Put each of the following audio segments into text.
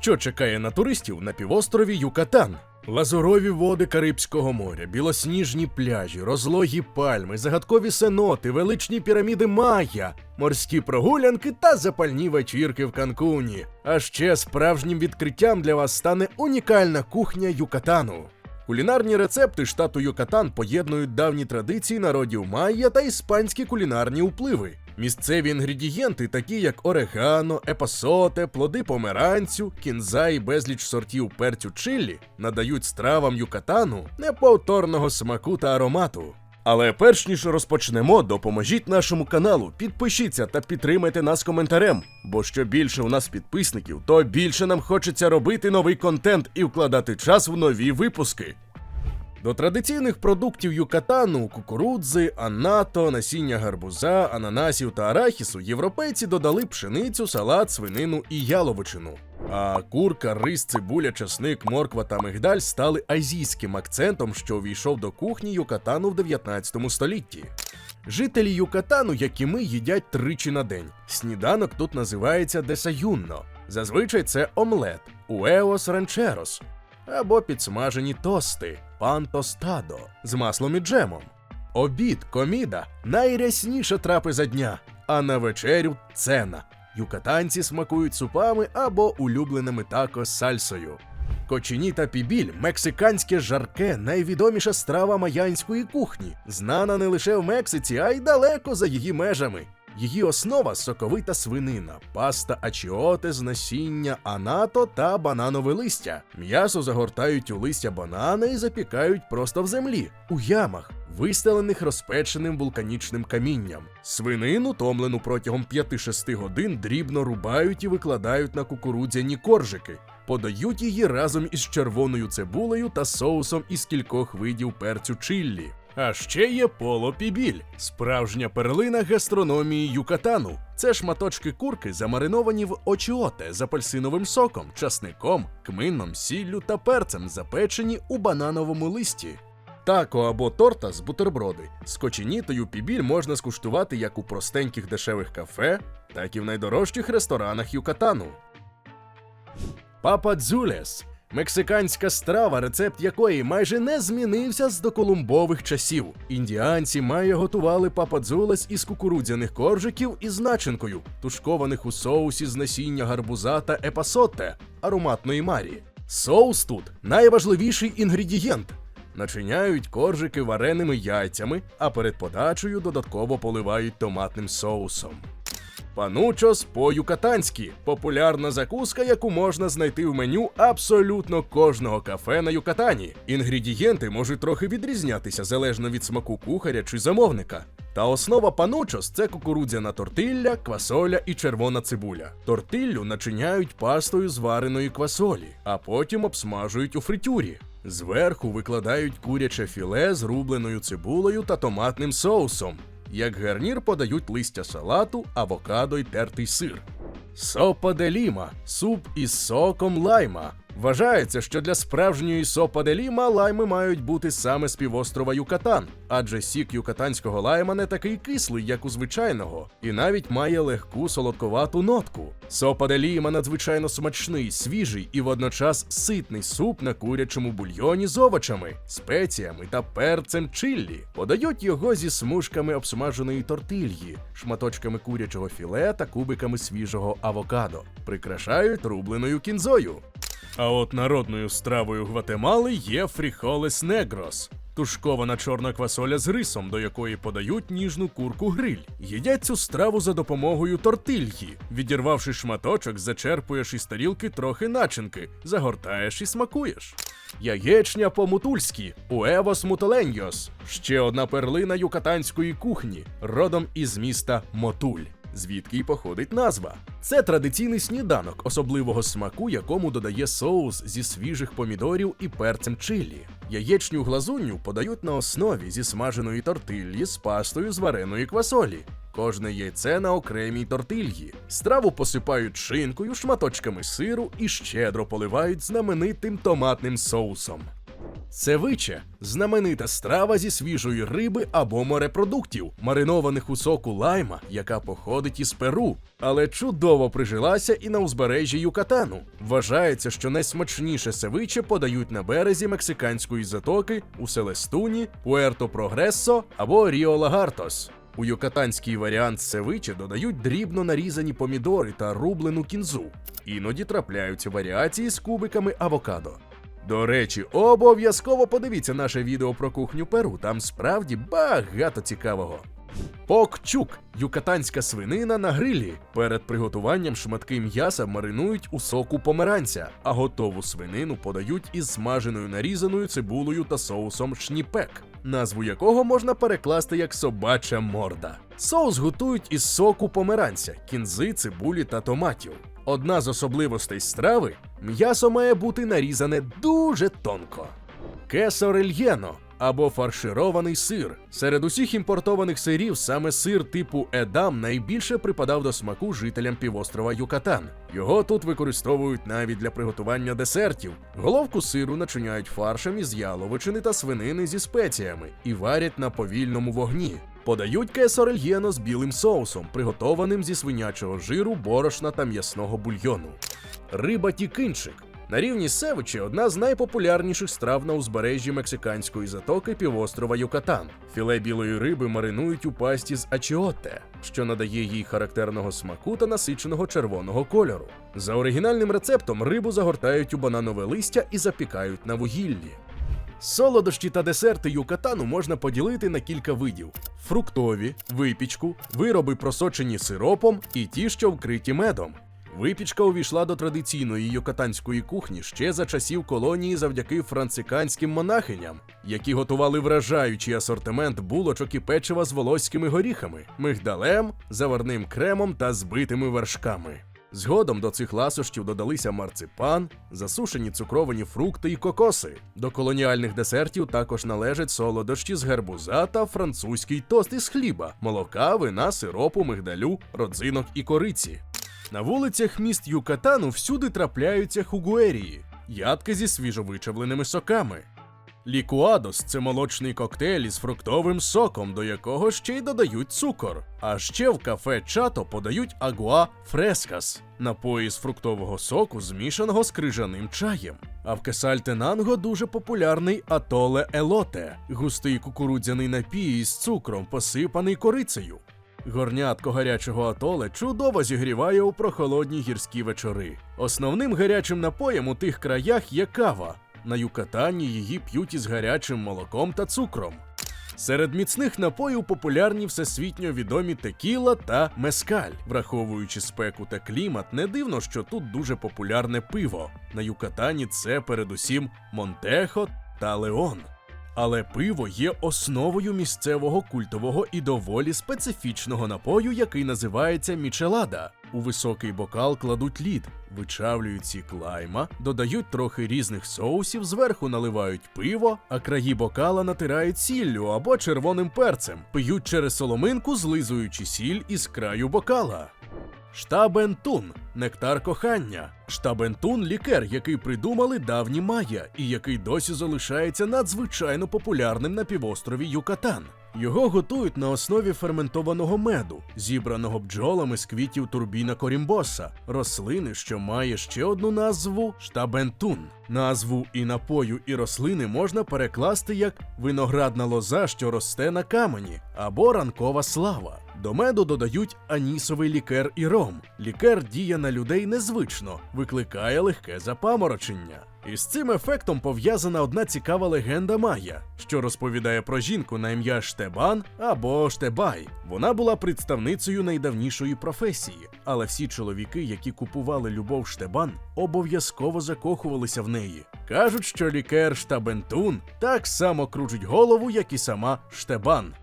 Що чекає на туристів на півострові Юкатан? Лазурові води Карибського моря, білосніжні пляжі, розлогі пальми, загадкові сеноти, величні піраміди Майя, морські прогулянки та запальні вечірки в Канкуні. А ще справжнім відкриттям для вас стане унікальна кухня Юкатану. Кулінарні рецепти штату Юкатан поєднують давні традиції народів Майя та іспанські кулінарні впливи. Місцеві інгредієнти, такі як орегано, епасоте, плоди померанцю, кінза і безліч сортів перцю чиллі, надають стравам Юкатану неповторного смаку та аромату. Але перш ніж розпочнемо, допоможіть нашому каналу, підпишіться та підтримайте нас коментарем. Бо що більше у нас підписників, то більше нам хочеться робити новий контент і вкладати час в нові випуски. До традиційних продуктів Юкатану, кукурудзи, анато, насіння гарбуза, ананасів та арахісу європейці додали пшеницю, салат, свинину і яловичину. А курка, рис, цибуля, часник, морква та мигдаль стали азійським акцентом, що увійшов до кухні Юкатану в 19 столітті. Жителі Юкатану, як і ми, їдять тричі на день. Сніданок тут називається десаюнно. Зазвичай це омлет, уеос ранчерос, або підсмажені тости, пан тостадо з маслом і джемом. Обід, коміда найрясніша трапеза дня, а на вечерю цена. Юкатанці смакують супами або улюбленими тако з сальсою. Кочині та пібіль мексиканське жарке, найвідоміша страва майянської кухні, знана не лише в Мексиці, а й далеко за її межами. Її основа соковита свинина, паста ачіоте з насіння анато та бананове листя. М'ясо загортають у листя банана і запікають просто в землі, у ямах, вистелених розпеченим вулканічним камінням. Свинину, томлену протягом 5-6 годин, дрібно рубають і викладають на кукурудзяні коржики. Подають її разом із червоною цибулею та соусом із кількох видів перцю чиллі. А ще є полопібіль, справжня перлина гастрономії Юкатану. Це шматочки курки, замариновані в очіоте з апельсиновим соком, часником, кмином, сіллю та перцем, запечені у банановому листі. Тако або торта з бутерброди. З коченітою пібіль можна скуштувати як у простеньких дешевих кафе, так і в найдорожчих ресторанах Юкатану. Папа Дзулес мексиканська страва, рецепт якої майже не змінився з доколумбових часів. Індіанці майя готували пападзулес із кукурудзяних коржиків із начинкою, тушкованих у соусі з насіння гарбуза та епасоте, ароматної марі. Соус тут найважливіший інгредієнт. Начиняють коржики вареними яйцями, а перед подачею додатково поливають томатним соусом. Панучос по-юкатанськи популярна закуска, яку можна знайти в меню абсолютно кожного кафе на Юкатані. Інгредієнти можуть трохи відрізнятися залежно від смаку кухаря чи замовника. Та основа панучос це кукурудзяна тортилля, квасоля і червона цибуля. Тортиллю начиняють пастою з вареної квасолі, а потім обсмажують у фритюрі. Зверху викладають куряче філе з рубленою цибулею та томатним соусом. Як гарнір подають листя салату, авокадо й тертий сир. Сопа де ліма суп із соком лайма. Вважається, що для справжньої сопа де ліма лайми мають бути саме з півострова Юкатан, адже сік юкатанського лайма не такий кислий, як у звичайного, і навіть має легку солодковату нотку. Сопа де надзвичайно смачний, свіжий і водночас ситний суп на курячому бульйоні з овочами, спеціями та перцем чиллі. Подають його зі смужками обсмаженої тортильї, шматочками курячого філе та кубиками свіжого авокадо. Прикрашають рубленою кінзою. А от народною стравою Гватемали є фріхолес негрос. Тушкована чорна квасоля з рисом, до якої подають ніжну курку гриль. Їдять цю страву за допомогою тортильї. Відірвавши шматочок, зачерпуєш із тарілки трохи начинки, загортаєш і смакуєш. Яєчня по-мутульськи Уевос Мутоленьос. Ще одна перлина юкатанської кухні, родом із міста Мотуль звідки й походить назва. Це традиційний сніданок особливого смаку, якому додає соус зі свіжих помідорів і перцем чилі. Яєчню глазунню подають на основі зі смаженої тортиллі з пастою з вареної квасолі. Кожне яйце на окремій тортильї. Страву посипають шинкою, шматочками сиру і щедро поливають знаменитим томатним соусом. Севиче знаменита страва зі свіжої риби або морепродуктів, маринованих у соку лайма, яка походить із Перу, але чудово прижилася і на узбережжі Юкатану. Вважається, що найсмачніше севиче подають на березі мексиканської затоки у Селестуні, Пуерто Прогрессо або Ріо Лагартос. У юкатанський варіант севиче додають дрібно нарізані помідори та рублену кінзу. Іноді трапляються варіації з кубиками авокадо. До речі, обов'язково подивіться наше відео про кухню Перу. Там справді багато цікавого. Покчук юкатанська свинина на грилі. Перед приготуванням шматки м'яса маринують у соку померанця, а готову свинину подають із смаженою нарізаною цибулею та соусом шніпек, назву якого можна перекласти як собача морда. Соус готують із соку померанця, кінзи, цибулі та томатів. Одна з особливостей страви м'ясо має бути нарізане дуже тонко. Кесо рельєно або фарширований сир. Серед усіх імпортованих сирів саме сир типу Едам найбільше припадав до смаку жителям півострова Юкатан. Його тут використовують навіть для приготування десертів. Головку сиру начиняють фаршем із яловичини та свинини зі спеціями і варять на повільному вогні. Подають кесо рельєно з білим соусом, приготованим зі свинячого жиру, борошна та м'ясного бульйону. Риба тікинчик. На рівні севичі одна з найпопулярніших страв на узбережжі мексиканської затоки півострова Юкатан. Філе білої риби маринують у пасті з ачіоте, що надає їй характерного смаку та насиченого червоного кольору. За оригінальним рецептом рибу загортають у бананове листя і запікають на вугіллі. Солодощі та десерти юкатану можна поділити на кілька видів: фруктові, випічку, вироби просочені сиропом і ті, що вкриті медом. Випічка увійшла до традиційної юкатанської кухні ще за часів колонії завдяки франциканським монахиням, які готували вражаючий асортимент булочок і печива з волоськими горіхами, мигдалем, заварним кремом та збитими вершками. Згодом до цих ласощів додалися марципан, засушені цукровані фрукти і кокоси. До колоніальних десертів також належать солодощі з гарбуза та французький тост із хліба, молока, вина, сиропу, мигдалю, родзинок і кориці. На вулицях міст Юкатану всюди трапляються хугуерії, ядки зі свіжовичавленими соками. Лікуадос це молочний коктейль із фруктовим соком, до якого ще й додають цукор. А ще в кафе Чато подають агуа фрескас напої з фруктового соку, змішаного з крижаним чаєм. А в Кесальтенанго дуже популярний атоле елоте, густий кукурудзяний напій із цукром, посипаний корицею. Горнятко гарячого атоле чудово зігріває у прохолодні гірські вечори. Основним гарячим напоєм у тих краях є кава. На Юкатані її п'ють із гарячим молоком та цукром. Серед міцних напоїв популярні всесвітньо відомі текіла та мескаль. Враховуючи спеку та клімат, не дивно, що тут дуже популярне пиво. На Юкатані це передусім Монтехо та Леон. Але пиво є основою місцевого культового і доволі специфічного напою, який називається мічелада. У високий бокал кладуть лід, вичавлюють сік лайма, додають трохи різних соусів, зверху наливають пиво, а краї бокала натирають сіллю або червоним перцем, п'ють через соломинку, злизуючи сіль із краю бокала. Штабентун нектар кохання. Штабентун лікер, який придумали давні майя, і який досі залишається надзвичайно популярним на півострові Юкатан. Його готують на основі ферментованого меду, зібраного бджолами з квітів турбіна корімбоса, рослини, що має ще одну назву штабентун. Назву і напою, і рослини можна перекласти як виноградна лоза, що росте на камені, або ранкова слава. До меду додають анісовий лікер і ром. Лікер діє на людей незвично, викликає легке запаморочення. І з цим ефектом пов'язана одна цікава легенда Майя, що розповідає про жінку на ім'я Штебан або Штебай. Вона була представницею найдавнішої професії, але всі чоловіки, які купували любов Штебан, обов'язково закохувалися в неї. Кажуть, що лікер Штабентун так само кружить голову, як і сама Штебан.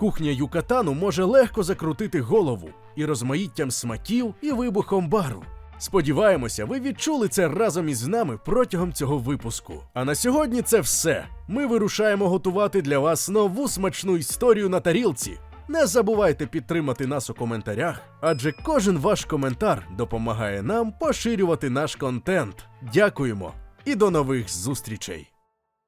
Кухня Юкатану може легко закрутити голову і розмаїттям смаків, і вибухом бару. Сподіваємося, ви відчули це разом із нами протягом цього випуску. А на сьогодні це все. Ми вирушаємо готувати для вас нову смачну історію на тарілці. Не забувайте підтримати нас у коментарях, адже кожен ваш коментар допомагає нам поширювати наш контент. Дякуємо і до нових зустрічей!